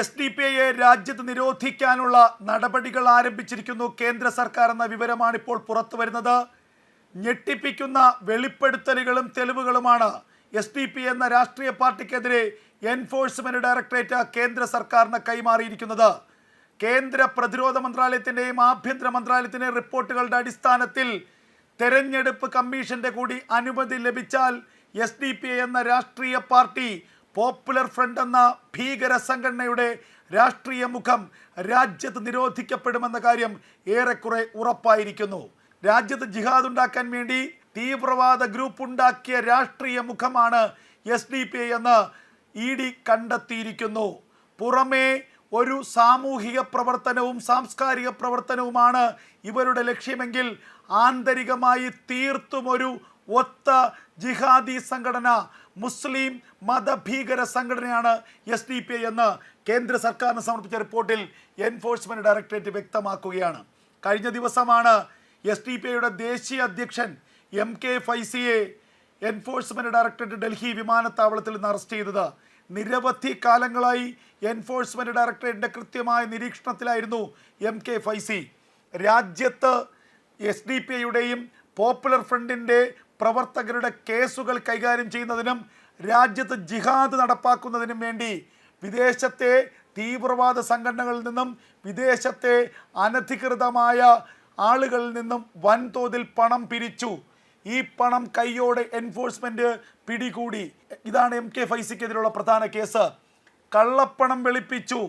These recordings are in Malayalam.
എസ് ഡി പി ഐയെ രാജ്യത്ത് നിരോധിക്കാനുള്ള നടപടികൾ ആരംഭിച്ചിരിക്കുന്നു. കേന്ദ്ര സർക്കാർ എന്ന വിവരമാണ് ഇപ്പോൾ പുറത്തു വരുന്നത്. ഞെട്ടിപ്പിക്കുന്ന വെളിപ്പെടുത്തലുകളും തെളിവുകളുമാണ് എസ് ഡി പി എന്ന രാഷ്ട്രീയ പാർട്ടിക്കെതിരെ എൻഫോഴ്സ്മെന്റ് ഡയറക്ടറേറ്റ് കേന്ദ്ര സർക്കാരിന് കൈമാറിയിരിക്കുന്നത്. കേന്ദ്ര പ്രതിരോധ മന്ത്രാലയത്തിന്റെയും ആഭ്യന്തര മന്ത്രാലയത്തിന്റെയും റിപ്പോർട്ടുകളുടെ അടിസ്ഥാനത്തിൽ തെരഞ്ഞെടുപ്പ് കമ്മീഷന്റെ കൂടി അനുമതി ലഭിച്ചാൽ എസ് ഡി പി എന്ന രാഷ്ട്രീയ പാർട്ടി പോപ്പുലർ ഫ്രണ്ട് എന്ന ഭീകര സംഘടനയുടെ രാഷ്ട്രീയ മുഖം രാജ്യത്ത് നിരോധിക്കപ്പെടുമെന്ന കാര്യം ഏറെക്കുറെ ഉറപ്പായിരിക്കുന്നു. രാജ്യത്ത് ജിഹാദ് ഉണ്ടാക്കാൻ വേണ്ടി തീവ്രവാദ ഗ്രൂപ്പ് ഉണ്ടാക്കിയ രാഷ്ട്രീയ മുഖമാണ് എസ് ഡി പി ഐ എന്ന് ഇ ഡി കണ്ടെത്തിയിരിക്കുന്നു. പുറമേ ഒരു സാമൂഹിക പ്രവർത്തനവും സാംസ്കാരിക പ്രവർത്തനവുമാണ് ഇവരുടെ ലക്ഷ്യമെങ്കിൽ ആന്തരികമായി തീർത്തും ഒരു ഒത്ത ജിഹാദി സംഘടന മുസ്ലിം മതഭീകര സംഘടനയാണ് എസ് ഡി പി ഐ എന്ന് കേന്ദ്ര സർക്കാരിന് സമർപ്പിച്ച റിപ്പോർട്ടിൽ എൻഫോഴ്സ്മെന്റ് ഡയറക്ടറേറ്റ് വ്യക്തമാക്കുകയാണ്. കഴിഞ്ഞ ദിവസമാണ് എസ് ഡി പി ഐയുടെ ദേശീയ അധ്യക്ഷൻ എം കെ ഫൈസിയെ എൻഫോഴ്സ്മെന്റ് ഡയറക്ടറേറ്റ് ഡൽഹി വിമാനത്താവളത്തിൽ നിന്ന് അറസ്റ്റ് ചെയ്തത്. നിരവധി കാലങ്ങളായി എൻഫോഴ്സ്മെന്റ് ഡയറക്ടറേറ്റിന്റെ കൃത്യമായ നിരീക്ഷണത്തിലായിരുന്നു എം കെ ഫൈസി. രാജ്യത്ത് എസ് ഡി പി ഐയുടെയും പോപ്പുലർ ഫ്രണ്ടിന്റെ പ്രവർത്തകരുടെ കേസുകൾ കൈകാര്യം ചെയ്യുന്നതിനും രാജ്യത്ത് ജിഹാദ് നടപ്പാക്കുന്നതിനും വേണ്ടി വിദേശത്തെ തീവ്രവാദ സംഘടനകളിൽ നിന്നും വിദേശത്തെ അനധികൃതമായ ആളുകളിൽ നിന്നും വൻതോതിൽ പണം പിരിച്ചു. ഈ പണം കൈയോടെ എൻഫോഴ്സ്മെന്റ് പിടികൂടി. ഇതാണ് എം കെ ഫൈസിക്കെതിരെയുള്ള പ്രധാന കേസ്. കള്ളപ്പണം വെളുപ്പിച്ചു.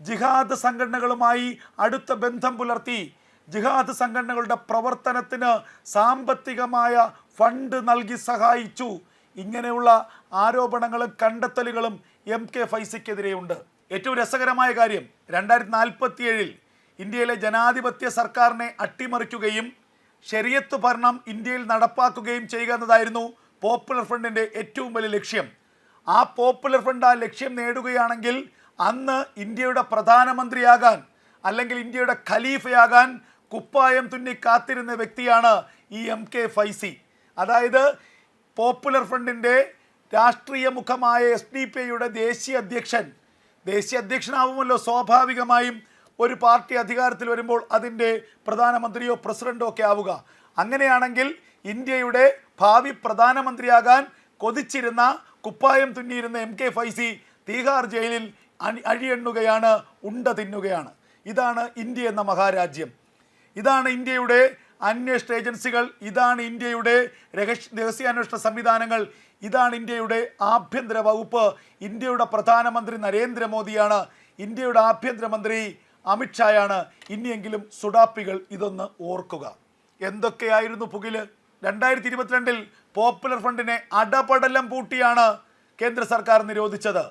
ജിഹാദ് സംഘടനകളുമായി അടുത്ത ബന്ധം പുലർത്തി. ജിഹാദ് സംഘടനകളുടെ പ്രവർത്തനത്തിന് സാമ്പത്തികമായ ഫണ്ട് നൽകി സഹായിച്ചു. ഇങ്ങനെയുള്ള ആരോപണങ്ങളും കണ്ടെത്തലുകളും എം കെ ഫൈസിക്കെതിരെയുണ്ട്. ഏറ്റവും രസകരമായ കാര്യം രണ്ടായിരത്തി നാൽപ്പത്തിയേഴിൽ ഇന്ത്യയിലെ ജനാധിപത്യ സർക്കാരിനെ അട്ടിമറിക്കുകയും ശരിയത്ത് ഭരണം ഇന്ത്യയിൽ നടപ്പാക്കുകയും ചെയ്യുക എന്നതായിരുന്നു പോപ്പുലർ ഫ്രണ്ടിന്റെ ഏറ്റവും വലിയ ലക്ഷ്യം. ആ പോപ്പുലർ ഫ്രണ്ട് ആ ലക്ഷ്യം നേടുകയാണെങ്കിൽ അന്ന് ഇന്ത്യയുടെ പ്രധാനമന്ത്രിയാകാൻ അല്ലെങ്കിൽ ഇന്ത്യയുടെ ഖലീഫയാകാൻ കുപ്പായം തുന്നി കാത്തിരുന്ന വ്യക്തിയാണ് ഈ എം കെ ഫൈസി. അതായത് പോപ്പുലർ ഫ്രണ്ടിന്റെ രാഷ്ട്രീയ മുഖമായ എസ് ഡി പി ഐയുടെ ദേശീയ അധ്യക്ഷൻ. ദേശീയ അധ്യക്ഷനാവുമല്ലോ സ്വാഭാവികമായും ഒരു പാർട്ടി അധികാരത്തിൽ വരുമ്പോൾ അതിന്റെ പ്രധാനമന്ത്രിയോ പ്രസിഡന്റോ ഒക്കെ ആവുക. അങ്ങനെയാണെങ്കിൽ ഇന്ത്യയുടെ ഭാവി പ്രധാനമന്ത്രിയാകാൻ കൊതിച്ചിരുന്ന കുപ്പായം തുന്നിയിരുന്ന എം കെ ഫൈസി തീഹാർ ജയിലിൽ അഴിയെണ്ണുകയാണ് ഉണ്ട തിന്നുകയാണ്. ഇതാണ് ഇന്ത്യ എന്ന മഹാരാജ്യം. ഇതാണ് ഇന്ത്യയുടെ അന്വേഷണ ഏജൻസികൾ ഇതാണ് ഇന്ത്യയുടെ രഹസ്യ രഹസ്യാന്വേഷണ സംവിധാനങ്ങൾ ഇതാണ് ഇന്ത്യയുടെ ആഭ്യന്തര വകുപ്പ്. ഇന്ത്യയുടെ പ്രധാനമന്ത്രി നരേന്ദ്രമോദിയാണ് ഇന്ത്യയുടെ ആഭ്യന്തരമന്ത്രി അമിത്ഷായാണ് ഇനിയെങ്കിലും സുഡാപ്പികൾ ഇതൊന്ന് ഓർക്കുക. എന്തൊക്കെയായിരുന്നു പുകിൽ? രണ്ടായിരത്തി ഇരുപത്തിരണ്ടിൽ പോപ്പുലർ ഫ്രണ്ടിനെ അടപടലം പൂട്ടിയാണ് കേന്ദ്ര സർക്കാർ നിരോധിച്ചത്.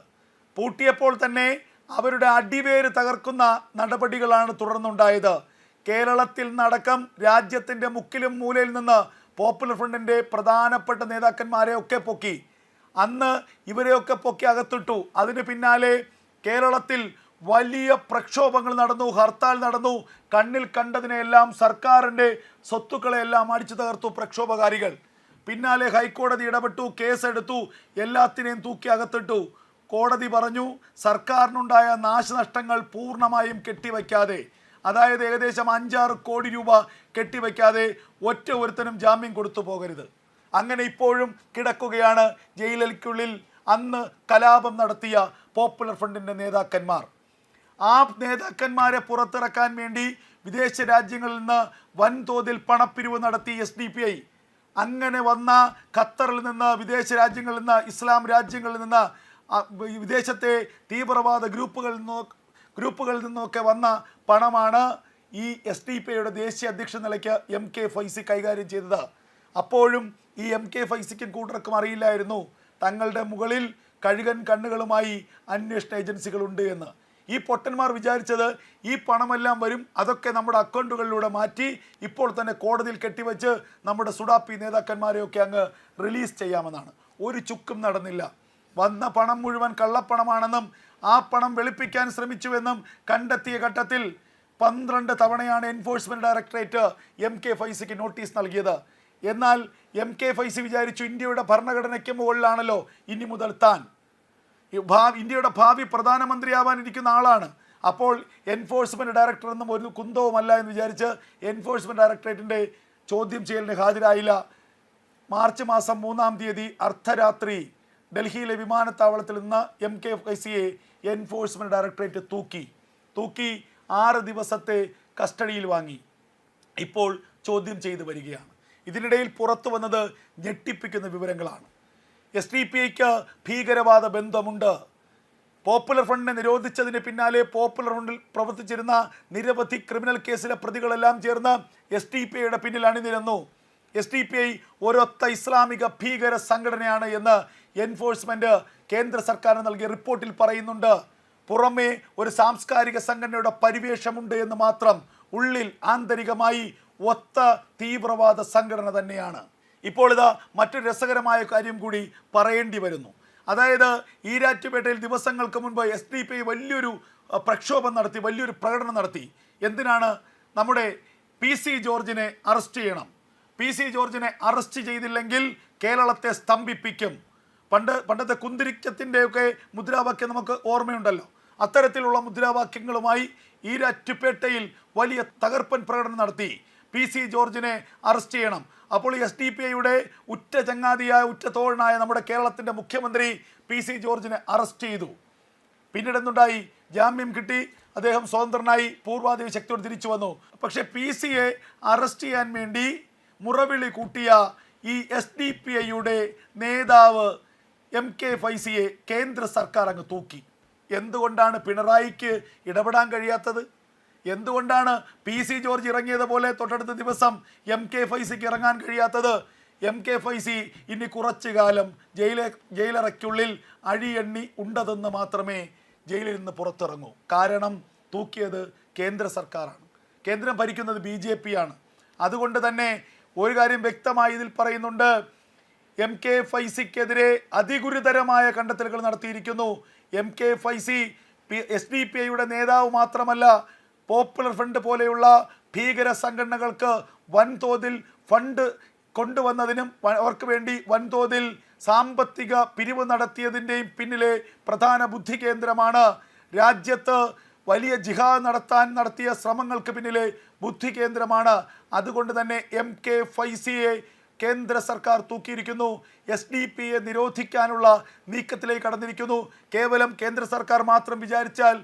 പൂട്ടിയപ്പോൾ തന്നെ അവരുടെ അടിവേര് തകർക്കുന്ന നടപടികളാണ് തുടർന്നുണ്ടായത്. കേരളത്തിൽ നടക്കം രാജ്യത്തിന്റെ മുക്കിലും മൂലയിൽ നിന്ന് പോപ്പുലർ ഫ്രണ്ടിന്റെ പ്രധാനപ്പെട്ട നേതാക്കന്മാരെ ഒക്കെ പൊക്കി. അന്ന് ഇവരെയൊക്കെ പൊക്കി അകത്തിട്ടു. അതിന് പിന്നാലെ കേരളത്തിൽ വലിയ പ്രക്ഷോഭങ്ങൾ നടന്നു ഹർത്താൽ നടന്നു. കണ്ണിൽ കണ്ടതിനെയെല്ലാം സർക്കാരിന്റെ സ്വത്തുക്കളെല്ലാം അടിച്ചു തകർത്തു പ്രക്ഷോഭകാരികൾ. പിന്നാലെ ഹൈക്കോടതി ഇടപെട്ടു കേസെടുത്തു എല്ലാത്തിനെയും തൂക്കി അകത്തിട്ടു. കോടതി പറഞ്ഞു സർക്കാരിനുണ്ടായ നാശനഷ്ടങ്ങൾ പൂർണമായും കെട്ടിവയ്ക്കാതെ. അതായത് ഏകദേശം അഞ്ചാറ് കോടി രൂപ കെട്ടിവയ്ക്കാതെ ഒറ്റ ഒരുത്തനും ജാമ്യം കൊടുത്തു പോകരുത്. അങ്ങനെ ഇപ്പോഴും കിടക്കുകയാണ് ജയിലിൽക്കുള്ളിൽ അന്ന് കലാപം നടത്തിയ പോപ്പുലർ ഫ്രണ്ടിന്റെ നേതാക്കന്മാർ. ആ നേതാക്കന്മാരെ പുറത്തിറക്കാൻ വേണ്ടി വിദേശ രാജ്യങ്ങളിൽ നിന്ന് വൻതോതിൽ പണപ്പിരിവ് നടത്തി എസ് ഡി പി ഐ അങ്ങനെ വന്ന ഖത്തറിൽ നിന്ന് വിദേശ രാജ്യങ്ങളിൽ നിന്ന് ഇസ്ലാം രാജ്യങ്ങളിൽ നിന്ന് വിദേശത്തെ തീവ്രവാദ ഗ്രൂപ്പുകളിൽ നിന്നോ ഗ്രൂപ്പുകളിൽ നിന്നൊക്കെ വന്ന പണമാണ് ഈ എസ് ഡി പി ഐയുടെ ദേശീയ അധ്യക്ഷ നിലയ്ക്ക് എം കെ ഫൈസി കൈകാര്യം ചെയ്തത്. അപ്പോഴും ഈ എം കെ ഫൈസിക്കും കൂട്ടർക്കും അറിയില്ലായിരുന്നു തങ്ങളുടെ മുകളിൽ കഴുകൻ കണ്ണുകളുമായി അന്വേഷണ ഏജൻസികളുണ്ട് എന്ന്. ഈ പൊട്ടന്മാർ വിചാരിച്ചത് ഈ പണമെല്ലാം വരും അതൊക്കെ നമ്മുടെ അക്കൗണ്ടുകളിലൂടെ മാറ്റി ഇപ്പോൾ തന്നെ കോടതിയിൽ കെട്ടിവെച്ച് നമ്മുടെ സുഡാപ്പി നേതാക്കന്മാരെയൊക്കെ അങ്ങ് റിലീസ് ചെയ്യാമെന്നാണ്. ഒരു ചുക്കും നടന്നില്ല. വന്ന പണം മുഴുവൻ കള്ളപ്പണമാണെന്നും ആ പണം വെളുപ്പിക്കാൻ ശ്രമിച്ചുവെന്നും കണ്ടെത്തിയ ഘട്ടത്തിൽ പന്ത്രണ്ട് തവണയാണ് എൻഫോഴ്സ്മെന്റ് ഡയറക്ടറേറ്റ് എം കെ ഫൈസിക്ക് നോട്ടീസ് നൽകിയത്. എന്നാൽ എം കെ ഫൈസി വിചാരിച്ചു ഇന്ത്യയുടെ ഭരണഘടനയ്ക്ക് മുകളിലാണല്ലോ ഇനി മുതൽ താൻ. ഇന്ത്യയുടെ ഭാവി പ്രധാനമന്ത്രിയാവാൻ ഇരിക്കുന്ന ആളാണ്. അപ്പോൾ എൻഫോഴ്സ്മെന്റ് ഡയറക്ടർ എന്നും ഒരു കുന്തവുമല്ല എന്ന് വിചാരിച്ച് എൻഫോഴ്സ്മെന്റ് ഡയറക്ടറേറ്റിന്റെ ചോദ്യം ചെയ്യലിന് ഹാജരായില്ല. മാർച്ച് മാസം മൂന്നാം തീയതി അർദ്ധരാത്രി. ഡൽഹിയിലെ വിമാനത്താവളത്തിൽ നിന്ന് എം കെ ഐ സിയെ എൻഫോഴ്സ്മെന്റ് ഡയറക്ടറേറ്റ് തൂക്കി. തൂക്കി ആറ് ദിവസത്തെ കസ്റ്റഡിയിൽ വാങ്ങി. ഇപ്പോൾ ചോദ്യം ചെയ്തു വരികയാണ്. ഇതിനിടയിൽ പുറത്തു വന്നത് ഞെട്ടിപ്പിക്കുന്ന വിവരങ്ങളാണ്. എസ് ഡി പി ഐക്ക് ഭീകരവാദ ബന്ധമുണ്ട്. പോപ്പുലർ ഫ്രണ്ടിനെ നിരോധിച്ചതിന് പിന്നാലെ പോപ്പുലർ ഫ്രണ്ടിൽ പ്രവർത്തിച്ചിരുന്ന നിരവധി ക്രിമിനൽ കേസിലെ പ്രതികളെല്ലാം ചേർന്ന് എസ് ഡി പി ഐയുടെ പിന്നിൽ അണിനിരന്നു. എസ് ഡി പി ഐ ഒരൊത്ത ഇസ്ലാമിക ഭീകര സംഘടനയാണ് എന്ന് എൻഫോഴ്സ്മെന്റ് കേന്ദ്ര സർക്കാരിന് നൽകിയ റിപ്പോർട്ടിൽ പറയുന്നുണ്ട്. പുറമേ ഒരു സാംസ്കാരിക സംഘടനയുടെ പരിവേഷമുണ്ട് എന്ന് മാത്രം ഉള്ളിൽ ആന്തരികമായി ഒത്ത തീവ്രവാദ സംഘടന തന്നെയാണ്. ഇപ്പോൾ ഇത് മറ്റൊരു രസകരമായ കാര്യം കൂടി പറയേണ്ടി വരുന്നു. അതായത് ഈരാറ്റുപേട്ടയിൽ ദിവസങ്ങൾക്ക് മുൻപ് എസ് ഡി പി വലിയൊരു പ്രക്ഷോഭം നടത്തി വലിയൊരു പ്രകടനം നടത്തി. എന്തിനാണ്? നമ്മുടെ പി സി ജോർജിനെ അറസ്റ്റ് ചെയ്യണം. പി സി ജോർജിനെ അറസ്റ്റ് ചെയ്തില്ലെങ്കിൽ കേരളത്തെ സ്തംഭിപ്പിക്കും. പണ്ട് പണ്ടത്തെ കുന്തിരിക്കത്തിന്റെയൊക്കെ മുദ്രാവാക്യം നമുക്ക് ഓർമ്മയുണ്ടല്ലോ. അത്തരത്തിലുള്ള മുദ്രാവാക്യങ്ങളുമായി ഈരാറ്റുപേട്ടയിൽ വലിയ തകർപ്പൻ പ്രകടനം നടത്തി. പി സി ജോർജിനെ അറസ്റ്റ് ചെയ്യണം. അപ്പോൾ എസ് ഡി പി ഐയുടെ ഉറ്റ ചങ്ങാതിയായ ഉറ്റ തോഴനായ നമ്മുടെ കേരളത്തിന്റെ മുഖ്യമന്ത്രി പി സി ജോർജിനെ അറസ്റ്റ് ചെയ്തു. പിന്നീട് എന്തുണ്ടായി? ജാമ്യം കിട്ടി. അദ്ദേഹം സ്വതന്ത്രനായി പൂർവാധിക ശക്തിയോട് തിരിച്ചു വന്നു. പക്ഷേ പി സിയെ അറസ്റ്റ് ചെയ്യാൻ വേണ്ടി മുറവിളി കൂട്ടിയ ഈ എസ് ഡി പി ഐയുടെ നേതാവ് എം കെ ഫൈസിയെ കേന്ദ്ര സർക്കാർ അങ്ങ് തൂക്കി. എന്തുകൊണ്ടാണ് പിണറായിക്ക് ഇടപെടാൻ കഴിയാത്തത്? എന്തുകൊണ്ടാണ് പി സി ജോർജ് ഇറങ്ങിയത് പോലെ തൊട്ടടുത്ത ദിവസം എം കെ ഫൈസിക്ക് ഇറങ്ങാൻ കഴിയാത്തത്? എം കെ ഫൈസി ഇനി കുറച്ചു കാലം ജയിലെ ജയിലറയ്ക്കുള്ളിൽ അഴിയെണ്ണി ഉണ്ടതെന്ന് മാത്രമേ ജയിലിൽ നിന്ന് പുറത്തിറങ്ങൂ. കാരണം തൂക്കിയത് കേന്ദ്ര സർക്കാരാണ്. കേന്ദ്രം ഭരിക്കുന്നത് ബി ജെ പി ആണ്. അതുകൊണ്ട് തന്നെ ഒരു കാര്യം വ്യക്തമായി ഇതിൽ പറയുന്നുണ്ട്. എം കെ ഫൈസിക്കെതിരെ അതിഗുരുതരമായ കണ്ടെത്തലുകൾ നടത്തിയിരിക്കുന്നു. M K Faizi S D P ഐയുടെ നേതാവ് മാത്രമല്ല പോപ്പുലർ ഫ്രണ്ട് പോലെയുള്ള ഭീകര സംഘടനകൾക്ക് വൻതോതിൽ ഫണ്ട് കൊണ്ടുവന്നതിനും അവർക്ക് വേണ്ടി വൻതോതിൽ സാമ്പത്തിക പിരിവ് നടത്തിയതിന്റെയും പിന്നിലെ പ്രധാന ബുദ്ധി കേന്ദ്രമാണ്. രാജ്യത്ത് വലിയ ജിഹാദ് നടത്താൻ നടത്തിയ ശ്രമങ്ങൾക്ക് പിന്നിലെ ബുദ്ധി കേന്ദ്രമാണ്. അതുകൊണ്ട് തന്നെ എം കെ ഫൈസിയെ കേന്ദ്ര സർക്കാർ തൂക്കിയിരിക്കുന്നു. എസ് ഡി പിയെ നിരോധിക്കാനുള്ള നീക്കത്തിലേക്ക് കടന്നിരിക്കുന്നു. കേവലം കേന്ദ്ര സർക്കാർ മാത്രം വിചാരിച്ചാൽ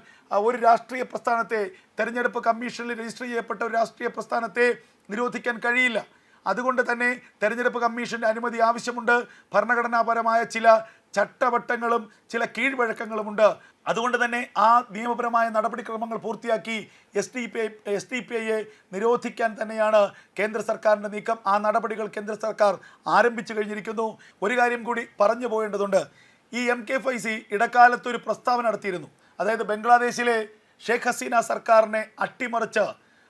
ഒരു രാഷ്ട്രീയ പ്രസ്ഥാനത്തെ തെരഞ്ഞെടുപ്പ് കമ്മീഷനിൽ രജിസ്റ്റർ ചെയ്യപ്പെട്ട ഒരു രാഷ്ട്രീയ പ്രസ്ഥാനത്തെ നിരോധിക്കാൻ കഴിയില്ല. അതുകൊണ്ട് തന്നെ തെരഞ്ഞെടുപ്പ് കമ്മീഷന്റെ അനുമതി ആവശ്യമുണ്ട്. ഭരണഘടനാപരമായ ചില ചട്ടവട്ടങ്ങളും ചില കീഴ്വഴക്കങ്ങളുമുണ്ട്. അതുകൊണ്ട് തന്നെ ആ നിയമപരമായ നടപടിക്രമങ്ങൾ പൂർത്തിയാക്കി S D P S D P ഐയെ നിരോധിക്കാൻ തന്നെയാണ് കേന്ദ്ര സർക്കാരിന്റെ നീക്കം. ആ നടപടികൾ കേന്ദ്ര സർക്കാർ ആരംഭിച്ചു കഴിഞ്ഞിരിക്കുന്നു. ഒരു കാര്യം കൂടി പറഞ്ഞു പോകേണ്ടതുണ്ട്. ഈ എം കെ ഫൈസി ഇടക്കാലത്ത് ഒരു പ്രസ്താവന നടത്തിയിരുന്നു. അതായത് ബംഗ്ലാദേശിലെ ഷേഖ് ഹസീന സർക്കാരിനെ അട്ടിമറിച്ച്.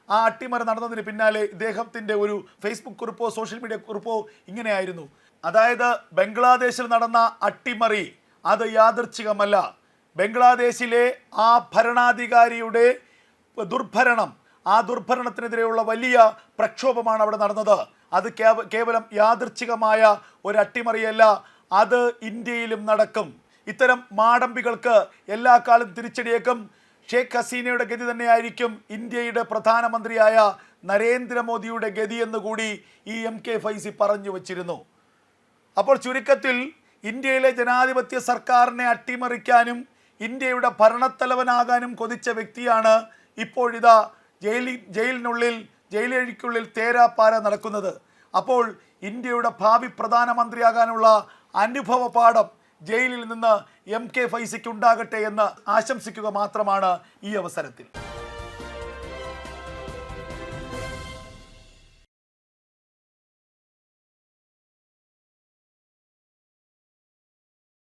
ആ അട്ടിമറി നടന്നതിന് പിന്നാലെ ഇദ്ദേഹത്തിന്റെ ഒരു ഫേസ്ബുക്ക് കുറിപ്പോ സോഷ്യൽ മീഡിയ കുറിപ്പോ ഇങ്ങനെയായിരുന്നു. അതായത് ബംഗ്ലാദേശിൽ നടന്ന അട്ടിമറി അത് യാദൃച്ഛികമല്ല. ബംഗ്ലാദേശിലെ ആ ഭരണാധികാരിയുടെ ദുർഭരണം ആ ദുർഭരണത്തിനെതിരെയുള്ള വലിയ പ്രക്ഷോഭമാണ് അവിടെ നടന്നത്. അത് കേവലം യാദൃച്ഛികമായ ഒരു അട്ടിമറിയല്ല അത് ഇന്ത്യയിലും നടക്കും. ഇത്തരം മാടമ്പികൾക്ക് എല്ലാ കാലം തിരിച്ചടിയേക്കും. ഷേഖ് ഹസീനയുടെ ഗതി തന്നെയായിരിക്കും ഇന്ത്യയുടെ പ്രധാനമന്ത്രിയായ നരേന്ദ്രമോദിയുടെ ഗതി എന്നുകൂടി ഈ എം കെ ഫൈസി പറഞ്ഞു വച്ചിരുന്നു. അപ്പോൾ ചുരുക്കത്തിൽ ഇന്ത്യയിലെ ജനാധിപത്യ സർക്കാരിനെ അട്ടിമറിക്കാനും ഇന്ത്യയുടെ ഭരണത്തലവനാകാനും കൊതിച്ച വ്യക്തിയാണ് ഇപ്പോഴിതാ ജയിലിൽ ജയിലിനുള്ളിൽ ജയിലഴിക്കുള്ളിൽ തേരാപ്പാര നടക്കുന്നത്. അപ്പോൾ ഇന്ത്യയുടെ ഭാവി പ്രധാനമന്ത്രിയാകാനുള്ള അനുഭവ പാഠം ജയിലിൽ നിന്ന് എം കെ ഫൈസിക്ക് ഉണ്ടാകട്ടെ എന്ന് ആശംസിക്കുക മാത്രമാണ് ഈ അവസരത്തിൽ.